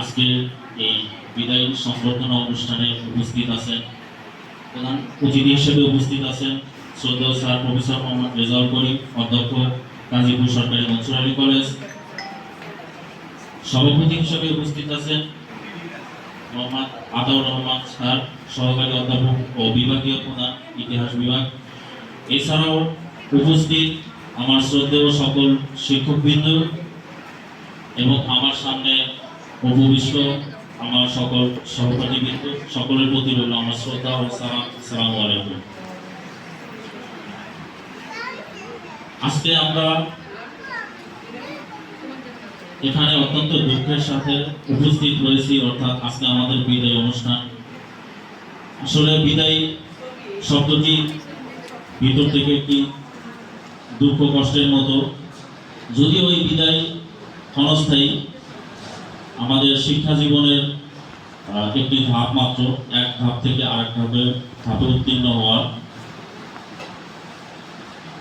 আজকে এই বিদায় সংবর্ধনা অনুষ্ঠানে উপস্থিত আছেন। প্রধান অতিথি হিসেবে উপস্থিত আছেন শ্রদ্ধেয় স্যার প্রফেসর মোহাম্মদ রেজাউল করিম, অধ্যক্ষ গাজীপুর সরকারি মনসুর আলী কলেজ। সভাপতি হিসেবে উপস্থিত আছেন মোহাম্মদ আতাউর রহমান স্যার, সহকারী অধ্যাপক ও বিভাগীয় প্রধান, ইতিহাস বিভাগ। এছাড়াও উপস্থিত আমার শ্রদ্ধেয় সকল শিক্ষকবৃন্দ এবং আমার সামনে উপবিষ্ট আমার সকল সহপাঠীবৃন্দ, সকলের প্রতি রইল আমার শ্রদ্ধা ও সালাম আলাইকুম। আজকে আমরা এখানে অত্যন্ত দুঃখের সাথে উপস্থিত রয়েছি, অর্থাৎ আজকে আমাদের বিদায় অনুষ্ঠান। আসলে বিদায় শব্দটি ভিতর থেকে একটি দুঃখ কষ্টের মতো। যদিও ওই বিদায় ক্ষণস্থায়ী আমাদের শিক্ষা জীবনের একটি ধাপ মাত্র, এক ধাপ থেকে আরেক ধাপে ধাপে উত্তীর্ণ হওয়ার।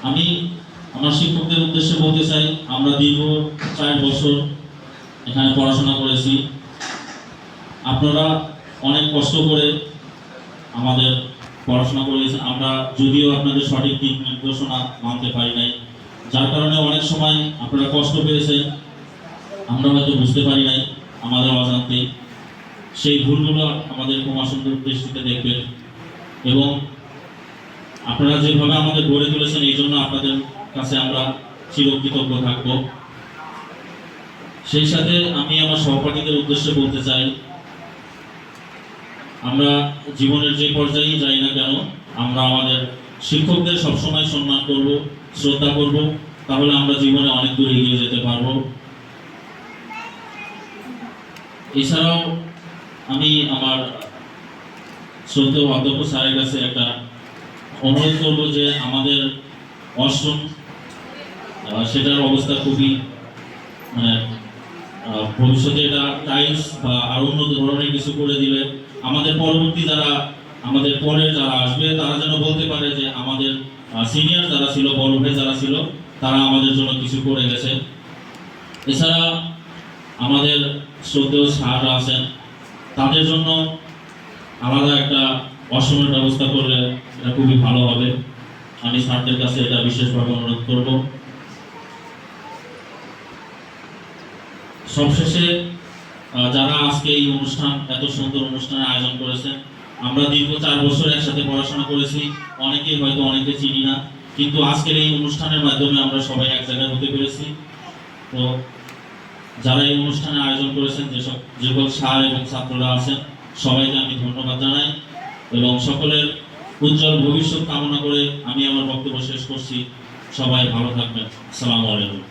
আমি আমার শিক্ষকদের উদ্দেশ্যে বলতে চাই, আমরা দীর্ঘ চার বছর এখানে পড়াশোনা করেছি। আপনারা অনেক কষ্ট করে আমাদের পড়াশোনা করেছেন। আমরা যদিও আপনাদের সঠিক দিক নির্দেশনা মানতে পারি নাই। যার কারণে অনেক সময় আপনারা কষ্ট পেয়েছেন, আমরা হয়তো বুঝতে পারি নাই। আমাদের অজান্তেই সেই ভুলগুলো আমাদের ক্ষমা সুন্দর দৃষ্টিতে দেখবেন এবং আপনারা যেভাবে আমাদের গড়ে তুলেছেন, এই জন্য আপনাদের কাছে আমরা চিরকৃতজ্ঞ থাকব। সেই সাথে আমি আমার সহপাঠীদের উদ্দেশ্যে বলতে চাই, আমরা জীবনের যে পর্যায়েই যাই না কেন, আমরা আমাদের শিক্ষকদের সবসময় সম্মান করব, শ্রদ্ধা করব, তাহলে আমরা জীবনে অনেক দূর এগিয়ে যেতে পারব। এছাড়াও আমি আমার শ্রদ্ধেয় অধ্যক্ষ স্যারের কাছে একটা অনুরোধ করব যে আমাদের আহ, সেটার অবস্থা খুবই মানে ভবিষ্যতে এটা টাইলস বা আরও উন্নত ধরনের কিছু করে দিলে আমাদের পরবর্তী যারা আমাদের পরে যারা আসবে তারা যেন বলতে পারে যে আমাদের সিনিয়র যারা ছিল বড় যারা ছিল তারা আমাদের জন্য কিছু করে গেছে। এছাড়া আমাদের শ্রদ্ধেয় স্যাররা আছেন, তাদের জন্য আলাদা একটা অসমের ব্যবস্থা করলে এটা খুবই ভালো হবে। আমি স্যারদের কাছে এটা বিশেষভাবে অনুরোধ করব। সবশেষে যারা আজকে এই অনুষ্ঠান, এত সুন্দর অনুষ্ঠানের আয়োজন করেছেন, আমরা দীর্ঘ চার বছর একসাথে পড়াশোনা করেছি, অনেকেই হয়তো অনেকে চিনি না, কিন্তু আজকের এই অনুষ্ঠানের মাধ্যমে আমরা সবাই এক জায়গায় হতে পেরেছি। তো যারা এই অনুষ্ঠানে আয়োজন করেছেন, যেসব যেসব সার এবং ছাত্ররা আছেন, সবাইকে আমি ধন্যবাদ জানাই এবং সকলের উজ্জ্বল ভবিষ্যৎ কামনা করে আমি আমার বক্তব্য শেষ করছি। সবাই ভালো থাকবেন। আসসালামু আলাইকুম।